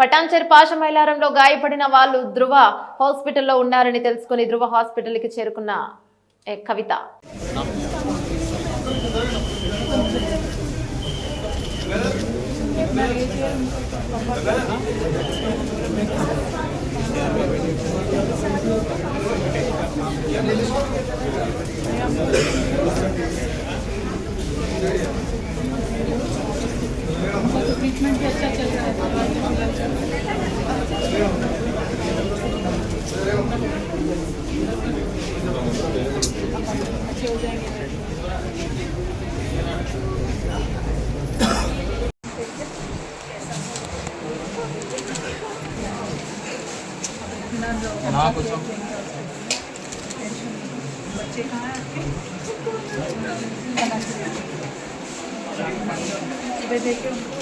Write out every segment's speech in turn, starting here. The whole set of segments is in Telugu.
పటాన్చెరు పాశమైలారంలో గాయపడిన వాళ్ళు ధృవ హాస్పిటల్లో ఉన్నారని తెలుసుకుని ధృవ హాస్పిటల్కి చేరుకున్న ఏ కవిత. ट्रीटमेंट भी अच्छा चल रहा है। ना पूछो। बच्चे कहाँ हैं आपके? सुबह देखे।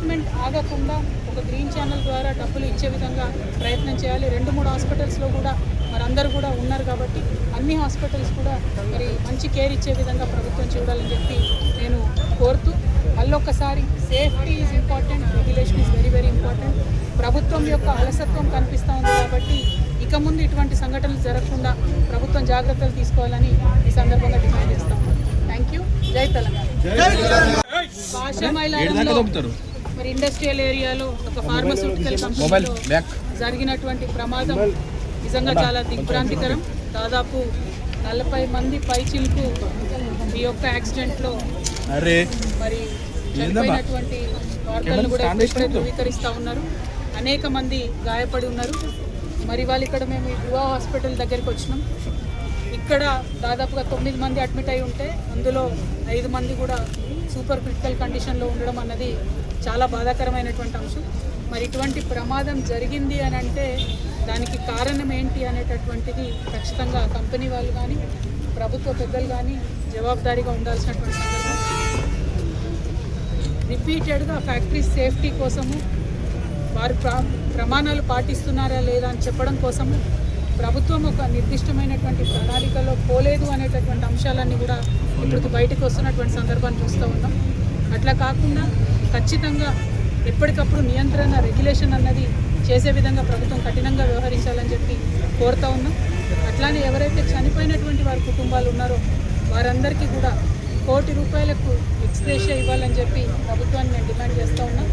ట్రీట్మెంట్ ఆగకుండా ఒక గ్రీన్ ఛానల్ ద్వారా డబ్బులు ఇచ్చే విధంగా ప్రయత్నం చేయాలి. రెండు మూడు హాస్పిటల్స్లో కూడా మరి అందరూ కూడా ఉన్నారు కాబట్టి అన్ని హాస్పిటల్స్ కూడా మరి మంచి కేర్ ఇచ్చే విధంగా ప్రభుత్వం చూడాలని చెప్పి నేను కోరుతూ మళ్ళొక్కసారి safety is important regulation is very very important ప్రభుత్వం యొక్క అలసత్వం కనిపిస్తూ ఉంది కాబట్టి ఇక ముందు ఇటువంటి సంఘటనలు జరగకుండా ప్రభుత్వం జాగ్రత్తలు తీసుకోవాలని ఈ సందర్భంగా డిమాండ్ చేస్తాం. Thank you. జై తెలంగాణ. భాషా మైలారంలో మరి ఇండస్ట్రియల్ ఏరియాలో ఒక ఫార్మస్యూటికల్ కంపెనీలో జరిగినటువంటి ప్రమాదం నిజంగా చాలా దిగ్భ్రాంతికరం. దాదాపు నలభై మంది పైచిలకు ఈ యొక్క యాక్సిడెంట్లో మరి చనిపోయినటువంటి వార్తలను కూడా ధృవీకరిస్తూ ఉన్నారు. అనేక మంది గాయపడి ఉన్నారు. మరి వాళ్ళు ఇక్కడ మేము ఈ యువ హాస్పిటల్ దగ్గరికి వచ్చినాం. ఇక్కడ దాదాపుగా తొమ్మిది మంది అడ్మిట్ అయి ఉంటే అందులో ఐదు మంది కూడా సూపర్ క్రిటికల్ కండిషన్లో ఉండడం అన్నది చాలా బాధాకరమైనటువంటి అంశం. మరి ఇటువంటి ప్రమాదం జరిగింది అని అంటే దానికి కారణం ఏంటి అనేటటువంటిది ఖచ్చితంగా కంపెనీ వాళ్ళు కానీ ప్రభుత్వ పెద్దలు కానీ జవాబుదారీగా ఉండాల్సినటువంటి సందర్భం. రిపీటెడ్గా ఫ్యాక్టరీ సేఫ్టీ కోసము వారు ప్రమాణాలు పాటిస్తున్నారా లేదా అని చెప్పడం కోసము ప్రభుత్వం ఒక నిర్దిష్టమైనటువంటి ప్రణాళికలో పోలేదు అనేటటువంటి అంశాలన్నీ కూడా ఇప్పుడు బయటకు వస్తున్నటువంటి సందర్భాన్ని చూస్తూ ఉన్నాం. అట్లా కాకుండా ఖచ్చితంగా ఎప్పటికప్పుడు నియంత్రణ రెగ్యులేషన్ అన్నది చేసే విధంగా ప్రభుత్వం కఠినంగా వ్యవహరించాలని చెప్పి కోరుతూ ఉన్నాం. అట్లానే ఎవరైతే చనిపోయినటువంటి వారి కుటుంబాలు ఉన్నారో వారందరికీ కూడా కోటి రూపాయలకు ఎక్స్ప్రెషియా ఇవ్వాలని చెప్పి ప్రభుత్వాన్ని మేము డిమాండ్ చేస్తూ ఉన్నాం.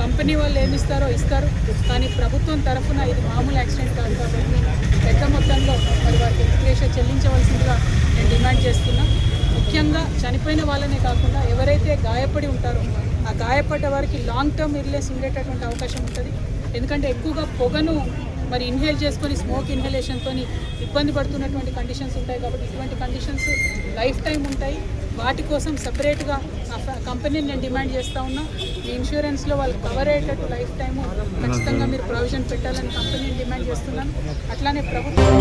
కంపెనీ వాళ్ళు ఏమి ఇస్తారో ఇస్తారు. కానీ ప్రభుత్వం తరఫున ఇది మామూలు యాక్సిడెంట్ కాదు కాబట్టి పెద్ద మొత్తంలో మరి వారికి ఎక్స్ప్రెషియా చెల్లించవలసిందిగా నేను డిమాండ్ చేస్తున్నా. ముఖ్యంగా చనిపోయిన వాళ్ళనే కాకుండా ఎవరైతే గాయపడి ఉంటారో ఆ గాయపడ్డ వారికి లాంగ్ టర్మ్ ఇర్లెస్ ఉండేటటువంటి అవకాశం ఉంటుంది. ఎందుకంటే ఎక్కువగా పొగను మరి ఇన్హేల్ చేసుకొని స్మోక్ ఇన్హలేషన్తో ఇబ్బంది పడుతున్నటువంటి కండిషన్స్ ఉంటాయి కాబట్టి ఇటువంటి కండిషన్స్ లైఫ్ టైం ఉంటాయి. వాటి కోసం సపరేట్గా కంపెనీని నేను డిమాండ్ చేస్తూ ఉన్నా. మీ ఇన్సూరెన్స్లో వాళ్ళు కవర్ అయ్యేటట్టు లైఫ్ టైము ఖచ్చితంగా మీరు ప్రొవిజన్ పెట్టాలని కంపెనీని డిమాండ్ చేస్తున్నాను. అట్లానే ప్రభుత్వం